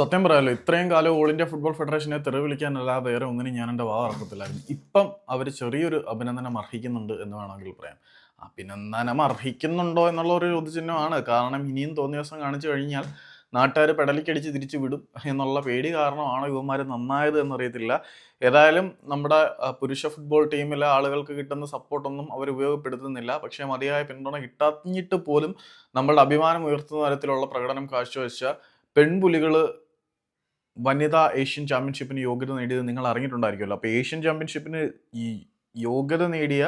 സത്യം പറയാലോ ഇത്രയും കാലം ഓൾ ഇന്ത്യ ഫുട്ബോൾ ഫെഡറേഷനെ തെറി വിളിക്കാനല്ലാതെ വേറെ ഒന്നിനും ഞാൻ എന്റെ വാ ഇറക്കത്തില്ലായിരുന്നു ഇപ്പം അവർ ചെറിയൊരു അഭിനന്ദനം അർഹിക്കുന്നുണ്ട് എന്ന് വേണമെങ്കിൽ പറയാം. അഭിനന്ദനം അർഹിക്കുന്നുണ്ടോ എന്നുള്ള ഒരു ചോദ്യചിഹ്നമാണ്. കാരണം ഇനിയും തോന്നിയ ദിവസം കാണിച്ചു കഴിഞ്ഞാൽ നാട്ടുകാർ പെടലിക്കടിച്ച് തിരിച്ചു വിടും എന്നുള്ള പേടി കാരണമാണ് യുവമാർ നന്നായത് എന്നറിയത്തില്ല. ഏതായാലും നമ്മുടെ പുരുഷ ഫുട്ബോൾ ടീമിലെ ആളുകൾക്ക് കിട്ടുന്ന സപ്പോർട്ടൊന്നും അവർ ഉപയോഗപ്പെടുത്തുന്നില്ല. പക്ഷേ മതിയായ പിന്തുണ കിട്ടാഞ്ഞിട്ട് പോലും നമ്മളുടെ അഭിമാനം ഉയർത്തുന്ന തരത്തിലുള്ള പ്രകടനം കാഴ്ചവെച്ച പെൺപുലികൾ വനിതാ ഏഷ്യൻ ചാമ്പ്യൻഷിപ്പിന് യോഗ്യത നേടിയത് നിങ്ങൾ അറിഞ്ഞിട്ടുണ്ടായിരിക്കുമല്ലോ അപ്പോൾ ഏഷ്യൻ ചാമ്പ്യൻഷിപ്പിന് ഈ യോഗ്യത നേടിയ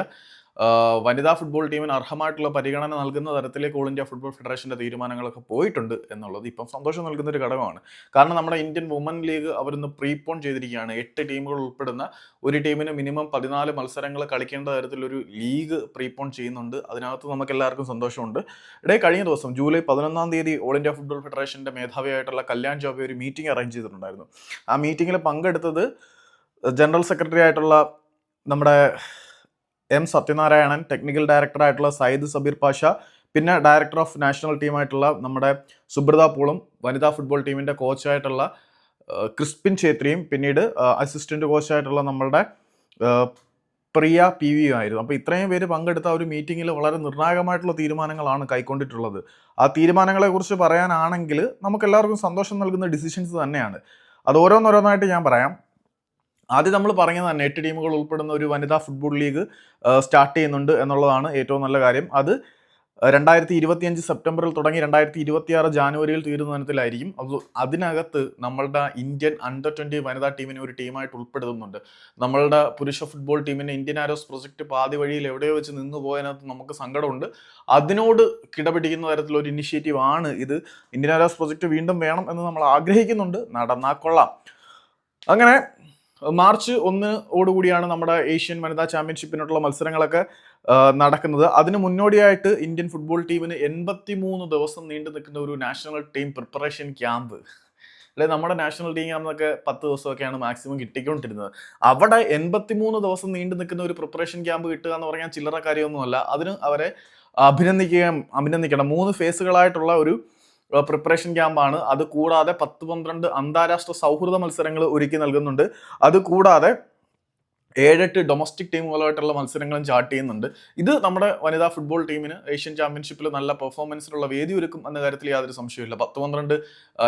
വനിതാ ഫുട്ബോൾ ടീമിന് അർഹമായിട്ടുള്ള പരിഗണന നൽകുന്ന തരത്തിലേക്ക് ഓൾ ഇന്ത്യ ഫുട്ബോൾ ഫെഡറേഷന്റെ തീരുമാനങ്ങളൊക്കെ പോയിട്ടുണ്ട് എന്നുള്ളത് ഇപ്പം സന്തോഷം നൽകുന്ന ഒരു ഘടകമാണ്. കാരണം നമ്മുടെ ഇന്ത്യൻ വുമൻ ലീഗ് അവരിന്ന് പ്രീപോൺ ചെയ്തിരിക്കുകയാണ്. എട്ട് ടീമുകൾ ഉൾപ്പെടുന്ന ഒരു ടീമിന് മിനിമം പതിനാല് മത്സരങ്ങൾ കളിക്കേണ്ട തരത്തിലൊരു ലീഗ് പ്രീപോൺ ചെയ്യുന്നുണ്ട്. അതിനകത്ത് നമുക്ക് എല്ലാവർക്കും സന്തോഷമുണ്ട്. ഇടയിൽ കഴിഞ്ഞ ദിവസം ജൂലൈ പതിനൊന്നാം തീയതി ഓൾ ഇന്ത്യ ഫുട്ബോൾ ഫെഡറേഷന്റെ മേധാവിയായിട്ടുള്ള കല്യാൺ ജോബി ഒരു മീറ്റിംഗ് അറേഞ്ച് ചെയ്തിട്ടുണ്ടായിരുന്നു. ആ മീറ്റിങ്ങിൽ പങ്കെടുത്തത് ജനറൽ സെക്രട്ടറി ആയിട്ടുള്ള നമ്മുടെ എം സത്യനാരായണൻ ടെക്നിക്കൽ ഡയറക്ടർ ആയിട്ടുള്ള സയ്യിദ് സബീർ പാഷ പിന്നെ ഡയറക്ടർ ഓഫ് നാഷണൽ ടീമായിട്ടുള്ള നമ്മുടെ സുബ്രത പൂളും വനിതാ ഫുട്ബോൾ ടീമിന്റെ കോച്ചായിട്ടുള്ള ക്രിസ്പിൻ ഛേത്രിയും പിന്നീട് അസിസ്റ്റന്റ് കോച്ചായിട്ടുള്ള നമ്മളുടെ പ്രിയ പി വിയും ആയിരുന്നു. അപ്പോൾ ഇത്രയും പേര് പങ്കെടുത്ത ഒരു മീറ്റിങ്ങിൽ വളരെ നിർണായകമായിട്ടുള്ള തീരുമാനങ്ങളാണ് കൈക്കൊണ്ടിട്ടുള്ളത്. ആ തീരുമാനങ്ങളെക്കുറിച്ച് പറയാനാണെങ്കിൽ നമുക്കെല്ലാവർക്കും സന്തോഷം നൽകുന്ന ഡിസിഷൻസ് തന്നെയാണ്. അത് ഓരോന്നോരോന്നായിട്ട് ഞാൻ പറയാം. ആദ്യം നമ്മൾ പറഞ്ഞത് തന്നെ എട്ട് ടീമുകൾ ഉൾപ്പെടുന്ന ഒരു വനിതാ ഫുട്ബോൾ ലീഗ് സ്റ്റാർട്ട് ചെയ്യുന്നുണ്ട് എന്നുള്ളതാണ് ഏറ്റവും നല്ല കാര്യം. അത് രണ്ടായിരത്തി ഇരുപത്തിയഞ്ച് സെപ്റ്റംബറിൽ തുടങ്ങി രണ്ടായിരത്തി ഇരുപത്തിയാറ് ജാനുവരിയിൽ തീരുന്ന തരത്തിലായിരിക്കും. അത് അതിനകത്ത് നമ്മളുടെ ഇന്ത്യൻ അണ്ടർ ട്വന്റി വനിതാ ടീമിനെ ഒരു ടീമായിട്ട് ഉൾപ്പെടുത്തുന്നുണ്ട്. നമ്മളുടെ പുരുഷ ഫുട്ബോൾ ടീമിന്റെ ഇന്ത്യൻ ആരോസ് പ്രൊജക്ട് പാതി വഴിയിൽ എവിടെയോ വെച്ച് നിന്ന് പോയതിനകത്ത് നമുക്ക് സങ്കടമുണ്ട്. അതിനോട് കിടപിടിക്കുന്ന തരത്തിലൊരു ഇനിഷ്യേറ്റീവ് ആണ് ഇത്. ഇന്ത്യൻ ആരോസ് പ്രൊജക്ട് വീണ്ടും വേണം എന്ന് നമ്മൾ ആഗ്രഹിക്കുന്നുണ്ട്. നടന്നാൽ കൊള്ളാം. അങ്ങനെ മാർച്ച് ഒന്ന് ഓടുകൂടിയാണ് നമ്മുടെ ഏഷ്യൻ വനിതാ ചാമ്പ്യൻഷിപ്പിനുള്ള മത്സരങ്ങളൊക്കെ നടക്കുന്നത്. അതിന് മുന്നോടിയായിട്ട് ഇന്ത്യൻ ഫുട്ബോൾ ടീമിന് എൺപത്തി മൂന്ന് ദിവസം നീണ്ടു നിൽക്കുന്ന ഒരു നാഷണൽ ടീം പ്രിപ്പറേഷൻ ക്യാമ്പ്. അല്ലെ നമ്മുടെ നാഷണൽ ടീം ക്യാമ്പെന്നൊക്കെ പത്ത് ദിവസമൊക്കെയാണ് മാക്സിമം കിട്ടിക്കൊണ്ടിരുന്നത്. അവിടെ എൺപത്തി മൂന്ന് ദിവസം നീണ്ടു നിൽക്കുന്ന ഒരു പ്രിപ്പറേഷൻ ക്യാമ്പ് കിട്ടുക എന്ന് പറഞ്ഞാൽ ചില്ലറ കാര്യമൊന്നുമല്ല. അതിന് അവരെ അഭിനന്ദിക്കുകയും അഭിനന്ദിക്കണം. മൂന്ന് ഫേസുകളായിട്ടുള്ള ഒരു പ്രിപ്പറേഷൻ ക്യാമ്പാണ് അത് കൂടാതെ പത്ത് പന്ത്രണ്ട് അന്താരാഷ്ട്ര സൗഹൃദ മത്സരങ്ങൾ ഒരുക്കി നൽകുന്നുണ്ട്. അത് കൂടാതെ ഏഴെട്ട് ഡൊമസ്റ്റിക് ടീമുകളുമായിട്ടുള്ള മത്സരങ്ങളും ചാർട്ട് ചെയ്യുന്നുണ്ട്. ഇത് നമ്മുടെ വനിതാ ഫുട്ബോൾ ടീമിന് ഏഷ്യൻ ചാമ്പ്യൻഷിപ്പിൽ നല്ല പെർഫോമൻസിനുള്ള വേദി ഒരുക്കും എന്ന കാര്യത്തിൽ യാതൊരു സംശയമില്ല പത്ത് പന്ത്രണ്ട്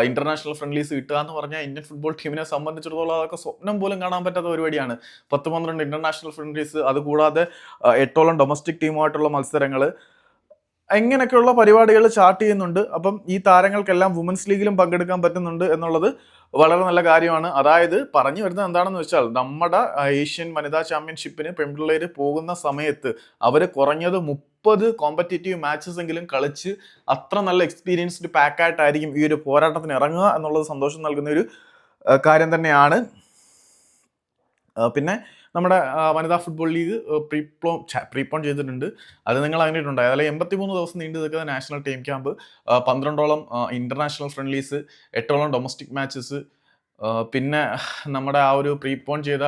ഇന്റർനാഷണൽ ഫ്രണ്ട്ലീസ് കിട്ടുക എന്ന് പറഞ്ഞാൽ ഇന്ത്യൻ ഫുട്ബോൾ ടീമിനെ സംബന്ധിച്ചിടത്തോളം അതൊക്കെ സ്വപ്നം പോലും കാണാൻ പറ്റാത്ത പരിപാടിയാണ്. പത്ത് പന്ത്രണ്ട് ഇന്റർനാഷണൽ ഫ്രണ്ട്ലീസ് അതുകൂടാതെ എട്ടോളം ഡൊമസ്റ്റിക് ടീമുമായിട്ടുള്ള മത്സരങ്ങൾ ഇങ്ങനെയൊക്കെയുള്ള പരിപാടികൾ ചാർട്ട് ചെയ്യുന്നുണ്ട്. അപ്പം ഈ താരങ്ങൾക്കെല്ലാം വുമൻസ് ലീഗിലും പങ്കെടുക്കാൻ പറ്റുന്നുണ്ട് എന്നുള്ളത് വളരെ നല്ല കാര്യമാണ്. അതായത് പറഞ്ഞു വരുന്നത് എന്താണെന്ന് വെച്ചാൽ നമ്മുടെ ഏഷ്യൻ വനിതാ ചാമ്പ്യൻഷിപ്പിന് പെൺപിള്ളേർ പോകുന്ന സമയത്ത് അവർ കുറഞ്ഞത് മുപ്പത് കോമ്പറ്റേറ്റീവ് മാച്ചസ് എങ്കിലും കളിച്ച് അത്ര നല്ല എക്സ്പീരിയൻസ്ഡ് പാക്കായിട്ടായിരിക്കും ഈ ഒരു പോരാട്ടത്തിന് ഇറങ്ങുക എന്നുള്ളത് സന്തോഷം നൽകുന്ന ഒരു കാര്യം തന്നെയാണ്. പിന്നെ നമ്മുടെ വനിതാ ഫുട്ബോൾ ലീഗ് പ്രീപ്ലോ പ്രീപോൺ ചെയ്തിട്ടുണ്ട്. അത് നിങ്ങൾ അറിഞ്ഞിട്ടുണ്ട് അതായത് എൺപത്തിമൂന്ന് ദിവസം നീണ്ടു നിൽക്കുന്ന നാഷണൽ ടീം ക്യാമ്പ് പന്ത്രണ്ടോളം ഇന്റർനാഷണൽ ഫ്രണ്ട്ലീസ് എട്ടോളം ഡൊമസ്റ്റിക് മാച്ചസ് പിന്നെ നമ്മുടെ ആ ഒരു പ്രീപോൺ ചെയ്ത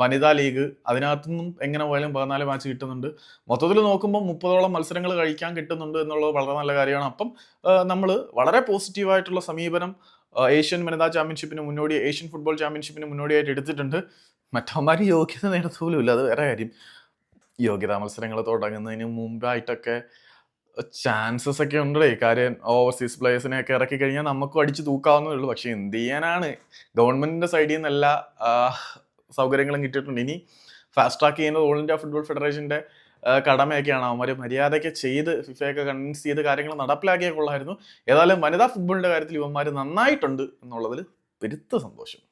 വനിതാ ലീഗ് അതിനകത്തുനിന്നും എങ്ങനെ പോയാലും പതിനാല് മാച്ച് കിട്ടുന്നുണ്ട്. മൊത്തത്തിൽ നോക്കുമ്പോൾ മുപ്പതോളം മത്സരങ്ങൾ കഴിക്കാൻ കിട്ടുന്നുണ്ട് എന്നുള്ളത് വളരെ നല്ല കാര്യമാണ്. അപ്പം നമ്മൾ വളരെ പോസിറ്റീവായിട്ടുള്ള സമീപനം ഏഷ്യൻ വനിതാ ചാമ്പ്യൻഷിപ്പിന് മുന്നോടി ഏഷ്യൻ ഫുട്ബോൾ ചാമ്പ്യൻഷിപ്പിന് മുന്നോടിയായിട്ട് എടുത്തിട്ടുണ്ട്. മറ്റവന്മാർ യോഗ്യത നേടത്ത് പോലും ഇല്ല അത് വേറെ കാര്യം. യോഗ്യതാ മത്സരങ്ങൾ തുടങ്ങുന്നതിന് മുമ്പായിട്ടൊക്കെ ചാൻസസ് ഒക്കെ ഉണ്ടേ കാര്യം ഓവർസീസ് പ്ലേയേഴ്സിനെയൊക്കെ ഇറക്കി കഴിഞ്ഞാൽ നമുക്കും അടിച്ച് തൂക്കാവുന്നതേ ഉള്ളൂ. പക്ഷെ എന്ത് ചെയ്യാനാണ്? ഗവൺമെന്റിന്റെ സൈഡിൽ നിന്ന് എല്ലാ സൗകര്യങ്ങളും കിട്ടിയിട്ടുണ്ട്. ഇനി ഫാസ്റ്റ് ട്രാക്ക് ചെയ്യുന്നത് ഓൾ ഇന്ത്യ ഫുട്ബോൾ ഫെഡറേഷന്റെ കടമയൊക്കെയാണ് അവന്മാർ മര്യാദയ്ക്ക് ചെയ്ത് ഫിഫയൊക്കെ കൺവിൻസ് ചെയ്ത് കാര്യങ്ങൾ നടപ്പിലാക്കിയാൽ കൊള്ളായിരുന്നു ഏതായാലും വനിതാ ഫുട്ബോളിന്റെ കാര്യത്തിൽ ഇവന്മാർ നന്നായിട്ടുണ്ട് എന്നുള്ളതിൽ പെരുത്ത സന്തോഷം.